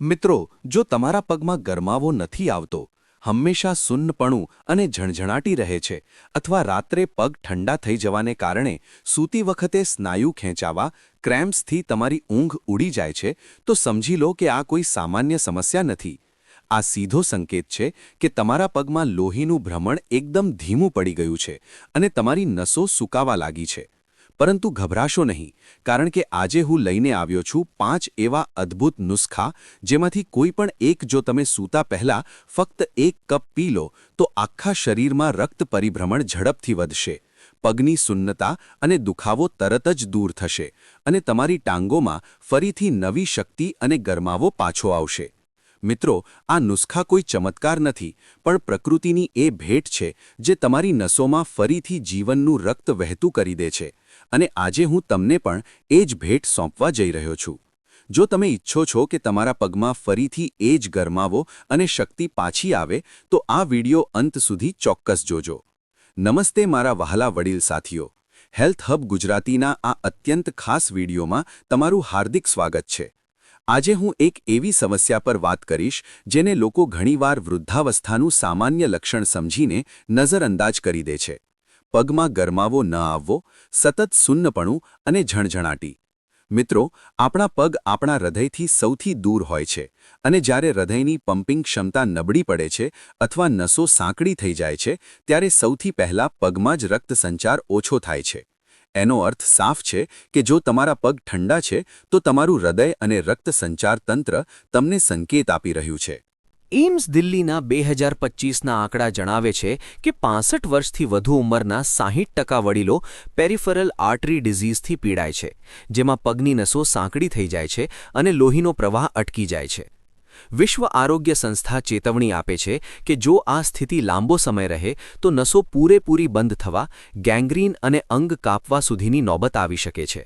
મિત્રો, જો તમારા પગમાં ગરમાવો નથી આવતો, હંમેશા સુન્નપણું અને ઝણઝણાટી રહે છે, અથવા રાત્રે પગ ઠંડા થઈ જવાને કારણે સૂતી વખતે સ્નાયુ ખેંચાવા, ક્રેમ્પ્સથી તમારી ઊંઘ ઉડી જાય છે, તો સમજી લો કે આ કોઈ સામાન્ય સમસ્યા નથી. આ સીધો સંકેત છે કે તમારા પગમાં લોહીનું ભ્રમણ એકદમ ધીમું પડી ગયું છે અને તમારી નસો સૂકાવા લાગી છે. પરંતુ ગભરાશો નહીં, કારણ કે આજે હું લઈને આવ્યો છું પાંચ એવા અદ્ભુત નુસ્ખા જેમાંથી કોઈ પણ એક જો તમે સૂતા પહેલા ફક્ત એક કપ પી લો, તો આખા શરીરમાં રક્ત પરિભ્રમણ ઝડપથી વધશે. પગની સુન્નતા અને દુખાવો તરત જ દૂર થશે અને તમારી ટાંગોમાં ફરીથી નવી શક્તિ અને ગરમાવો પાછો આવશે. મિત્રો, આ નુસ્ખા કોઈ ચમત્કાર નથી, પણ પ્રકૃતિની એ ભેટ છે જે તમારી નસોમાં ફરીથી જીવનનું રક્ત વહેતું કરી દે છે. અને આજે હું તમને પણ એ જ ભેટ સોંપવા જઈ રહ્યો છું. જો તમે ઈચ્છો છો કે તમારા પગમાં ફરીથી એ જ ગરમાવો અને શક્તિ પાછી આવે, તો આ વિડિયો અંત સુધી ચોક્કસ જોજો. નમસ્તે મારા વહાલા વડીલ સાથીઓ. હેલ્થ હબ ગુજરાતીના આ અત્યંત ખાસ વિડીયોમાં તમારું હાર્દિક સ્વાગત છે. આજે હું એક એવી સમસ્યા પર વાત કરીશ, જેને લોકો ઘણીવાર વૃદ્ધાવસ્થાનું સામાન્ય લક્ષણ સમજીને નજરઅંદાજ કરી દે છે. પગમાં ગરમાવો ન આવવો, સતત સુન્નપણું અને ઝણઝણાટી. મિત્રો, આપણા પગ આપણા હૃદયથી સૌથી દૂર હોય છે અને જ્યારે હૃદયની પમ્પિંગ ક્ષમતા નબળી પડે છે અથવા નસો સાંકડી થઈ જાય છે, ત્યારે સૌથી પહેલાં પગમાં જ રક્ત સંચાર ઓછો થાય છે. એનો અર્થ સાફ છે કે જો તમારા પગ ઠંડા છે, તો તમારું હૃદય અને રક્ત સંચાર તંત્ર તમને સંકેત આપી રહ્યું છે. એમ્સ દિલ્હીના બે હજાર પચીસના આંકડા જણાવે છે કે પાસઠ વર્ષથી વધુ ઉંમરના સાહીઠ ટકા વડીલો પેરિફરલ આર્ટરી ડિઝીઝથી પીડાય છે, જેમાં પગની નસો સાંકડી થઈ જાય છે અને લોહીનો પ્રવાહ અટકી જાય છે. વિશ્વ આરોગ્ય સંસ્થા ચેતવણી આપે છે કે જો આ સ્થિતિ લાંબો સમય રહે, તો નસો પૂરેપૂરી બંધ થવા, ગેંગ્રીન અને અંગ કાપવા સુધીની નોબત આવી શકે છે.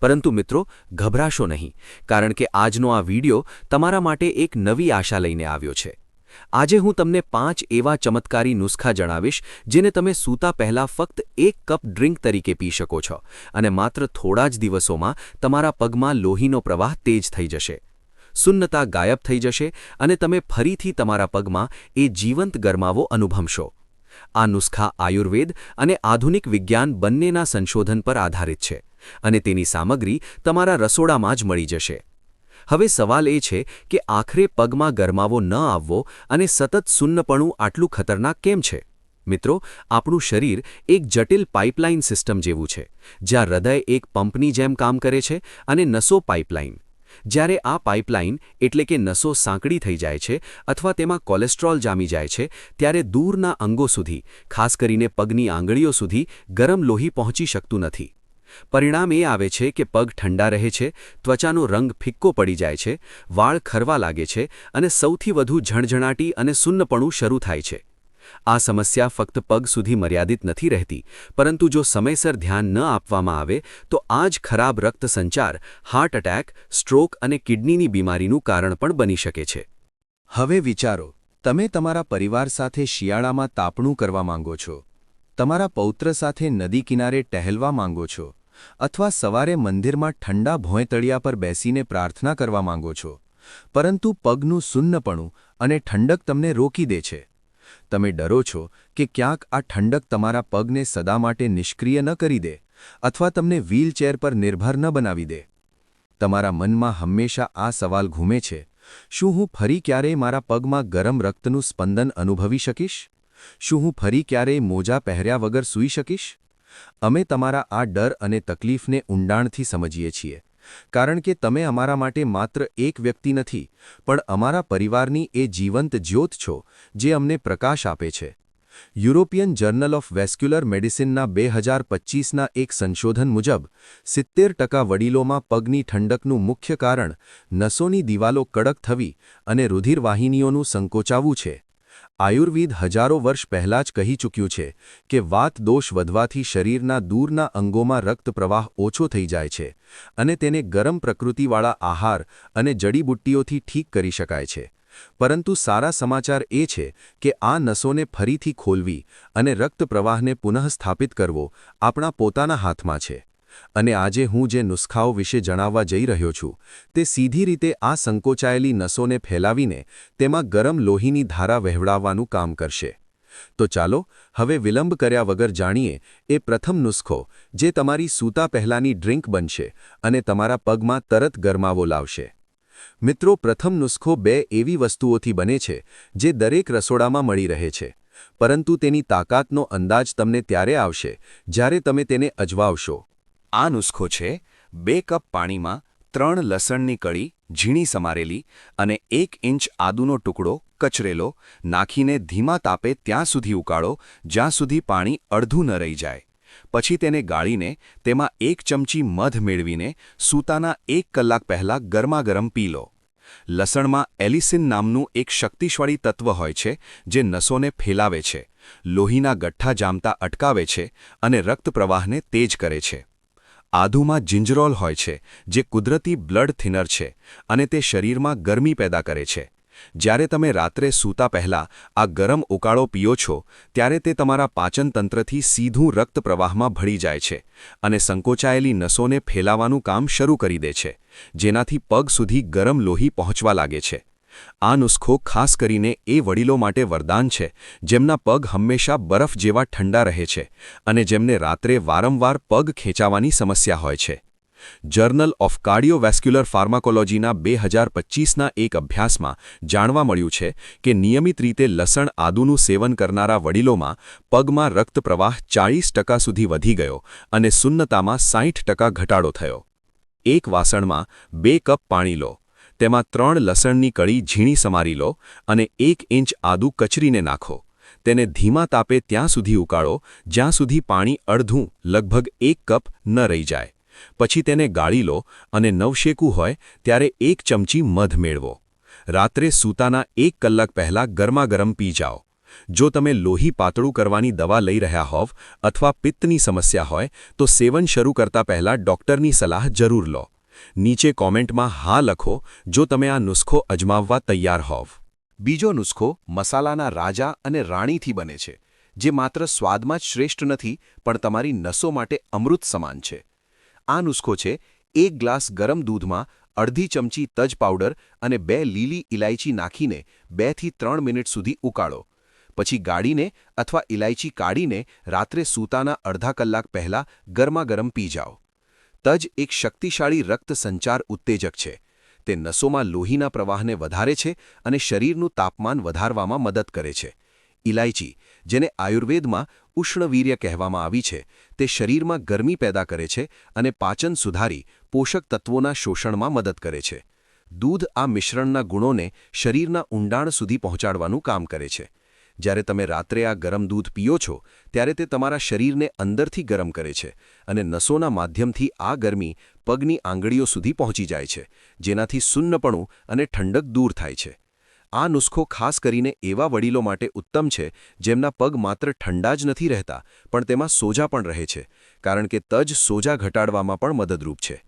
પરંતુ મિત્રો, ગભરાશો નહીં, કારણ કે આજનો આ વિડિયો તમારા માટે એક નવી આશા લઈને આવ્યો છે. આજે હું તમને પાંચ એવા ચમત્કારી નુસ્ખા જણાવીશ, જેને તમે સૂતા પહેલા ફક્ત એક કપ ડ્રિંક તરીકે પી શકો છો અને માત્ર થોડા જ દિવસોમાં તમારા પગમાં લોહીનો પ્રવાહ તેજ થઈ જશે. સુન્નતા ગાયબ થઈ જશે અને તમે ફરીથી તમારા પગમાં એ જીવંત ગરમાવો અનુભવશો. આ નુસ્ખા આયુર્વેદ અને આધુનિક વિજ્ઞાન બંનેના સંશોધન પર આધારિત છે. અને તેની સામગ્રી તમારા રસોડામાં જ મળી જશે. હવે સવાલ એ છે કે આખરે પગમાં ગરમાવો ન આવવો અને સતત સુન્નપણું આટલું ખતરનાક કેમ છે? મિત્રો, આપણું શરીર એક જટિલ પાઇપલાઇન સિસ્ટમ જેવું છે, જ્યાં હૃદય એક પંપની જેમ કામ કરે છે અને નસો પાઇપલાઇન. જ્યારે આ પાઇપલાઇન એટલે કે નસો સાંકડી થઈ જાય છે અથવા તેમાં કોલેસ્ટ્રોલ જામી જાય છે, ત્યારે દૂરના અંગો સુધી, ખાસ કરીને પગની આંગળીઓ સુધી ગરમ લોહી પહોંચી શકતું નથી. પરિણામ એ આવે છે કે પગ ઠંડા રહે છે, ત્વચાનો રંગ ફિક્કો પડી જાય છે, વાળ ખરવા લાગે છે અને સૌથી વધુ ઝણઝણાટી અને સુન્નપણું શરૂ થાય છે. આ સમસ્યા ફક્ત પગ સુધી મર્યાદિત નથી રહેતી, પરંતુ જો સમયસર ધ્યાન ન આપવામાં આવે, તો આ જ ખરાબ રક્ત સંચાર હાર્ટ એટેક સ્ટ્રોક અને કિડનીની બીમારીનું કારણ પણ બની શકે છે. હવે વિચારો, તમે તમારા પરિવાર સાથે શિયાળામાં તાપણું કરવા માંગો છો, તમારા પૌત્ર સાથે નદી કિનારે ટહેલવા માંગો છો અથવા સવારે મંદિરમાં ઠંડા ભોંયતળિયા પર બેસીને પ્રાર્થના કરવા માંગો છો. પરંતુ પગનું સુન્નપણું અને ઠંડક તમને રોકી દે છે. તમે ડરો છો કે ક્યાંક આ ઠંડક તમારા પગને સદા માટે નિષ્ક્રિય ન કરી દે અથવા તમને વ્હીલચેર પર નિર્ભર ન બનાવી દે. તમારા મનમાં હંમેશા આ સવાલ ઘૂમે છે, શું હું ફરી ક્યારેય મારા પગમાં ગરમ રક્તનું સ્પંદન અનુભવી શકીશ? શું હું ફરી ક્યારેય મોજા પહેર્યા વગર સૂઈ શકીશ? અમે તમારા આ ડર અને તકલીફને ઊંડાણથી સમજીએ છીએ. કારણ કે તમે અમારા માટે માત્ર એક વ્યક્તિ નથી, પણ અમારા પરિવારની એ જીવંત જ્યોત છો, જે અમને પ્રકાશ આપે છે. યુરોપિયન જર્નલ ઓફ વેસ્ક્યુલર મેડિસિનના બે હજાર પચ્ચીસના એક સંશોધન મુજબ, સિત્તેર ટકા વડીલોમાં પગની ઠંડકનું મુખ્ય કારણ નસોની દિવાલો કડક થવી અને રુધિરવાહિનીઓનું સંકોચાવું છે. આયુર્વેદ હજારો વર્ષ પહેલાં જ કહી ચૂક્યું છે કે વાત દોષ વધવાથી શરીરના દૂરના અંગોમાં રક્તપ્રવાહ ઓછો થઈ જાય છે અને તેને ગરમ પ્રકૃતિવાળા આહાર અને જડીબુટ્ટીઓથી ઠીક કરી શકાય છે. પરંતુ સારા સમાચાર એ છે કે આ નસોને ફરીથી ખોલવી અને રક્તપ્રવાહને પુનઃસ્થાપિત કરવો આપણા પોતાના હાથમાં છે. અને આજે હું જે નુસ્ખાઓ વિશે જણાવવા જઈ રહ્યો છું, તે સીધી રીતે આ સંકોચાયેલી નસોને ફેલાવીને તેમાં ગરમ લોહીની ધારા વહેવડાવવાનું કામ કરશે. તો ચાલો, હવે વિલંબ કર્યા વગર જાણીએ, એ પ્રથમ નુસ્ખો, જે તમારી સૂતા પહેલાંની ડ્રિંક બનશે અને તમારા પગમાં તરત ગરમાવો લાવશે. મિત્રો, પ્રથમ નુસ્ખો બે એવી વસ્તુઓથી બને છે, જે દરેક રસોડામાં મળી રહે છે. પરંતુ તેની તાકાતનો અંદાજ તમને ત્યારે આવશે, જ્યારે તમે તેને અજવાવશો. આ નુસ્ખો છે, બે કપ પાણીમાં ત્રણ લસણની કળી, ઝીણી સમારેલી અને એક ઇંચ આદુનો ટુકડો કચરેલો નાખીને ધીમા તાપે ત્યાં સુધી ઉકાળો, જ્યાં સુધી પાણી અડધું ન રહી જાય. પછી તેને ગાળીને તેમાં એક ચમચી મધ મેળવીને સૂતાના એક કલાક પહેલાં ગરમાગરમ પી લો. લસણમાં એલિસિન નામનું એક શક્તિશાળી તત્વ હોય છે, જે નસોને ફેલાવે છે, લોહીના ગઠ્ઠા જામતા અટકાવે છે અને રક્ત પ્રવાહને તેજ કરે છે. આદુમાં જિંજરોલ હોય છે, જે કુદરતી બ્લડ થિનર છે અને તે શરીરમાં ગરમી પેદા કરે છે. જ્યારે તમે રાત્રે સૂતા પહેલા આ ગરમ ઉકાળો પીઓ છો, ત્યારે તે તમારા પાચનતંત્રથી સીધું રક્ત પ્રવાહમાં ભળી જાય છે અને સંકોચાયેલી નસોને ફેલાવાનું કામ શરૂ કરી દે છે, જેનાથી પગ સુધી ગરમ લોહી પહોંચવા લાગે છે. આ નુસ્ખો ખાસ કરીને એ વડીલો માટે વરદાન છે, જેમના પગ હંમેશા બરફ જેવા ઠંડા રહે છે અને જેમને રાત્રે વારંવાર પગ ખેંચાવાની સમસ્યા હોય છે. જર્નલ ઓફ કાર્ડિયોવેસ્ક્યુલર ફાર્માકોલોજીના બે હજાર પચીસના એક અભ્યાસમાં જાણવા મળ્યું છે કે નિયમિત રીતે લસણ આદુનું સેવન કરનારા વડીલોમાં પગમાં રક્તપ્રવાહ ચાળીસ ટકા સુધી વધી ગયો અને સુન્નતામાં સાઠ ટકા ઘટાડો થયો. એક વાસણમાં બે કપ પાણી લો. તેમાં ત્રણ લસણની કળી ઝીણી સમારી લો અને એક ઇંચ આદુ કચરીને નાખો. તેને ધીમા તાપે ત્યાં સુધી ઉકાળો, જ્યાં સુધી પાણી અડધું, લગભગ એક કપ, ન રહી જાય. પછી તેને ગાળી લો અને નવશેકું હોય ત્યારે એક ચમચી મધ મેળવો. રાત્રે સૂતાના એક કલાક પહેલાં ગરમાગરમ પી જાઓ. જો તમે લોહી પાતળું કરવાની દવા લઈ રહ્યા હોવ અથવા પિત્તની સમસ્યા હોય, તો સેવન શરૂ કરતા પહેલાં ડૉક્ટરની સલાહ જરૂર લો. નીચે કોમેન્ટમાં હા લખો, જો તમે આ નુસ્ખો અજમાવવા તૈયાર હોવ. બીજો નુસ્ખો મસાલાના રાજા અને રાણીથી બને છે, જે માત્ર સ્વાદમાં જ શ્રેષ્ઠ નથી, પણ તમારી નસો માટે અમૃત સમાન છે. આ નુસ્ખો છે, એક ગ્લાસ ગરમ દૂધમાં અડધી ચમચી તજ પાવડર અને બે લીલી ઇલાયચી નાખીને બેથી ત્રણ મિનિટ સુધી ઉકાળો. પછી ગાળીને અથવા ઇલાયચી કાઢીને રાત્રે સૂતાના અડધા કલાક પહેલાં ગરમાગરમ પી જાઓ. તજ એક શક્તિશાળી રક્ત સંચાર ઉત્તેજક છે. તે નસોમાં લોહીના પ્રવાહને વધારે છે અને શરીરનું તાપમાન વધારવામાં મદદ કરે છે. ઇલાયચી જેને આયુર્વેદમાં ઉષ્ણવીર્ય કહેવામાં આવી છે, તે શરીરમાં ગરમી પેદા કરે છે અને પાચન સુધારી પોષક તત્વોના શોષણમાં મદદ કરે છે. દૂધ આ મિશ્રણના ગુણોને શરીરના ઊંડાણ સુધી પહોંચાડવાનું કામ કરે છે. જ્યારે તમે રાત્રે આ ગરમ દૂધ પીઓ છો, ત્યારે તે તમારા શરીરને અંદરથી ગરમ કરે છે અને નસોના માધ્યમથી આ ગરમી પગની આંગળીઓ સુધી પહોંચી જાય છે, જેનાથી સુન્નપણું અને ઠંડક દૂર થાય છે. આ નુસ્ખો ખાસ કરીને એવા વડીલો માટે ઉત્તમ છે, જેમના પગ માત્ર ઠંડા જ નથી રહેતા, પણ તેમાં સોજા પણ રહે છે, કારણ કે તજ સોજા ઘટાડવામાં પણ મદદરૂપ છે.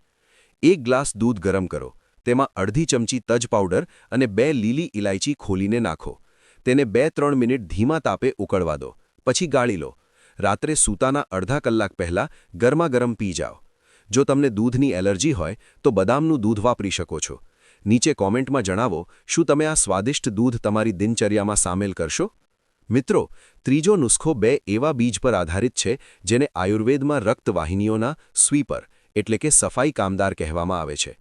એક ગ્લાસ દૂધ ગરમ કરો, તેમાં અડધી ચમચી તજ પાવડર અને બે લીલી ઇલાયચી ખોલીને નાખો. તેને બે ત્રણ મિનિટ ધીમા તાપે ઉકળવા દો. પછી ગાળી લો. રાત્રે સૂતાના અડધા કલાક પહેલાં ગરમાગરમ પી જાઓ. જો તમને દૂધની એલર્જી હોય, તો બદામનું દૂધ વાપરી શકો છો. નીચે કોમેન્ટમાં જણાવો, શું તમે આ સ્વાદિષ્ટ દૂધ તમારી દિનચર્યામાં સામેલ કરશો? મિત્રો, ત્રીજો નુસ્ખો બે એવા બીજ પર આધારિત છે, જેને આયુર્વેદમાં રક્તવાહિનીઓના સ્વીપર, એટલે કે સફાઈ કામદાર કહેવામાં આવે છે.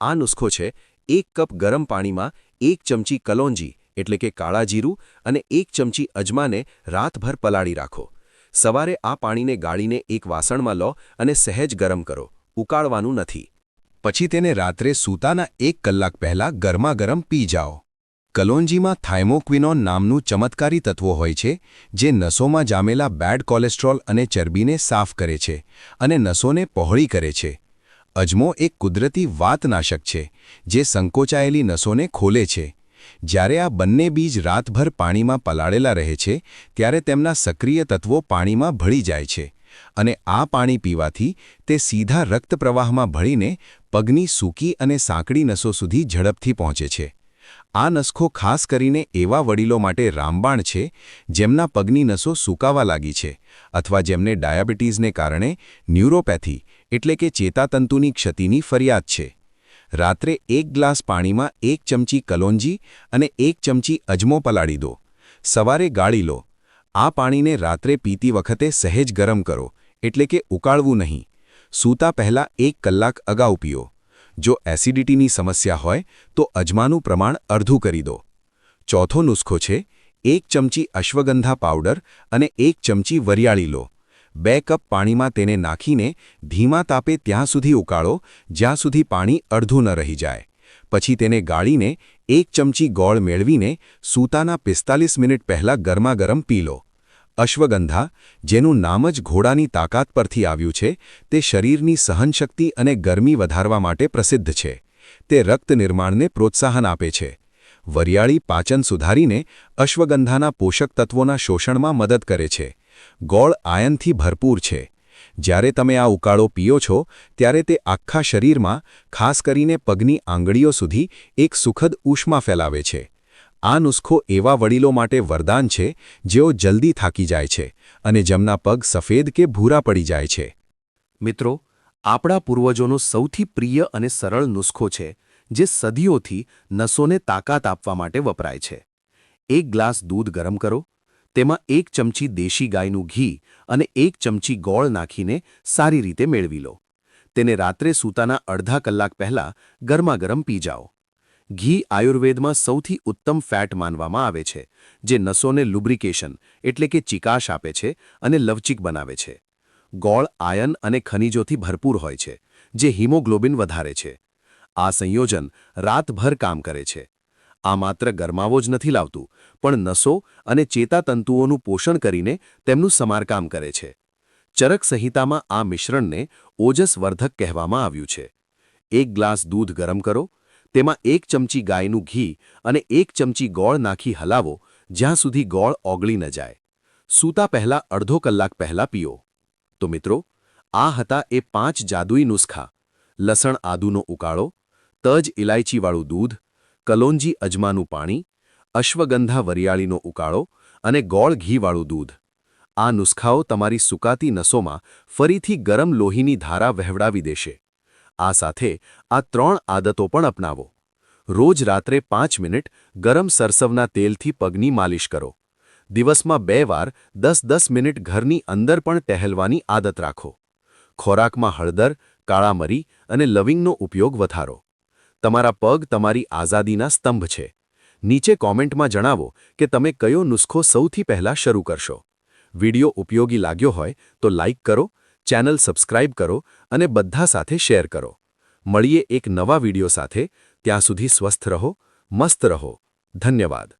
આ નુસ્ખો છે, એક કપ ગરમ પાણીમાં એક ચમચી કલોંજી એટલે કે કાળા જીરું અને એક ચમચી અજમાને રાતભર પલાળી રાખો. સવારે આ પાણીને ગાળીને એક વાસણમાં લો અને સહેજ ગરમ કરો. ઉકાળવાનું નથી. પછી તેને રાત્રે સૂતાના એક કલાક પહેલાં ગરમાગરમ પી જાઓ. કલોંજીમાં થાઇમોક્વિનોન નામનું ચમત્કારી તત્વો હોય છે, જે નસોમાં જામેલા બેડ કોલેસ્ટ્રોલ અને ચરબીને સાફ કરે છે અને નસોને પહોળી કરે છે. અજમો એક કુદરતી વાતનાશક છે, જે સંકોચાયેલી નસોને ખોલે છે. જ્યારે આ બંને બીજ રાતભર પાણીમાં પલાળેલા રહે છે, ત્યારે તેમના સક્રિય તત્વો પાણીમાં ભળી જાય છે અને આ પાણી પીવાથી તે સીધા રક્તપ્રવાહમાં ભળીને પગની સૂકી અને સાંકડી નસો સુધી ઝડપથી પહોંચે છે. આ નસખો ખાસ કરીને એવા વડીલો માટે રામબાણ છે, જેમના પગની નસો સૂકાવા લાગી છે અથવા જેમને ડાયાબિટીસને કારણે ન્યુરોપેથી એટલે કે ચેતાતંતુની ક્ષતિની ફરિયાદ છે. રાત્રે એક ગ્લાસ પાણીમાં એક ચમચી કલોંજી અને એક ચમચી અજમો પલાળી દો. સવારે ગાળી લો. આ પાણીને રાત્રે પીતી વખતે સહેજ ગરમ કરો, એટલે કે ઉકાળવું નહીં. સૂતા પહેલાં એક કલાક અગાઉ પીઓ. જો એસિડિટીની સમસ્યા હોય, તો અજમાનું પ્રમાણ અડધું કરી દો. ચોથો નુસ્ખો છે, એક ચમચી અશ્વગંધા પાવડર અને એક ચમચી વરિયાળી લો. બે કપ પાણીમાં તેને નાખીને ધીમા તાપે ત્યાં સુધી ઉકાળો, જ્યાં સુધી પાણી અડધું ન રહી જાય. પછી તેને ગાળીને એક ચમચી ગોળ મેળવીને સૂતાના પિસ્તાલીસ મિનિટ પહેલાં ગરમાગરમ પી લો. અશ્વગંધા, જેનું નામ જ ઘોડાની તાકાત પરથી આવ્યું છે, તે શરીરની સહનશક્તિ અને ગરમી વધારવા માટે પ્રસિદ્ધ છે. તે રક્ત નિર્માણને પ્રોત્સાહન આપે છે. વરિયાળી પાચન સુધારીને અશ્વગંધાના પોષક તત્વોના શોષણમાં મદદ કરે છે. ગોળ આયનથી ભરપૂર છે. જ્યારે તમે આ ઉકાળો પીઓ છો, ત્યારે તે આખા શરીરમાં, ખાસ કરીને પગની આંગળીઓ સુધી, એક સુખદ ઉષ્મા ફેલાવે છે. આ નુસ્ખો એવા વડીલો માટે વરદાન છે, જેઓ જલ્દી થાકી જાય છે, અને જેમના પગ સફેદ કે ભૂરા પડી જાય છે. મિત્રો, આપણા પૂર્વજોનો સૌથી પ્રિય અને સરળ નુસ્ખો છે, જે સદીઓથી નસોને તાકાત આપવા માટે વપરાય છે. એક ગ્લાસ દૂધ ગરમ કરો તેમાં એક ચમચી દેશી ગાયનું ઘી અને એક ચમચી ગોળ નાખીને સારી રીતે મેળવી લો. તેને રાત્રે સૂતાના અડધા કલાક પહેલાં ગરમાગરમ પી જાઓ. ઘી આયુર્વેદમાં સૌથી ઉત્તમ ફેટ માનવામાં આવે છે, જે નસોને લુબ્રિકેશન એટલે કે ચિકાશ આપે છે અને લવચિક બનાવે છે. ગોળ આયન અને ખનિજોથી ભરપૂર હોય છે, જે હિમોગ્લોબિન વધારે છે. આ સંયોજન રાતભર કામ કરે છે. આ માત્ર ગરમાવો જ નથી લાવતું, પણ નસો અને ચેતાતંતુઓનું પોષણ કરીને તેમનું સમારકામ કરે છે. ચરક સંહિતામાં આ મિશ્રણને ઓજસવર્ધક કહેવામાં આવ્યું છે. એક ગ્લાસ દૂધ ગરમ કરો, તેમાં એક ચમચી ગાયનું ઘી અને એક ચમચી ગોળ નાખી હલાવો, જ્યાં સુધી ગોળ ઓગળી ન જાય. સૂતા પહેલા અડધો કલાક પહેલા પીઓ. તો મિત્રો, આ હતા એ પાંચ જાદુઈ નુસ્ખા. લસણ આદુનો ઉકાળો, તજ ઇલાયચીવાળું દૂધ કલોંજી અજમાનું પાણી, અશ્વગંધા વરિયાળીનો ઉકાળો અને ગોળ ઘીવાળું દૂધ. આ નુસ્ખાઓ તમારી સુકાતી નસોમાં ફરીથી ગરમ લોહીની ધારા વહેવડાવી દેશે. આ સાથે આ ત્રણ આદતો પણ અપનાવો. રોજ રાત્રે પાંચ મિનિટ ગરમ સરસવના તેલથી પગની માલિશ કરો. દિવસમાં બે વાર દસ દસ મિનિટ ઘરની અંદર પણ ટહેલવાની આદત રાખો. ખોરાકમાં હળદર, કાળા મરી અને લવિંગનો ઉપયોગ વધારો. તમારા પગ તમારી આઝાદીના સ્તંભ છે. નીચે કોમેન્ટમાં જણાવો કે તમે કયો નુસ્ખો સૌથી પહેલા શરૂ કરશો. વિડિયો ઉપયોગી લાગ્યો હોય તો લાઇક કરો, ચેનલ સબસ્ક્રાઇબ કરો અને બધા સાથે શેર કરો. મળીએ એક નવા વિડિયો સાથે. ત્યાં સુધી સ્વસ્થ રહો, મસ્ત રહો. ધન્યવાદ.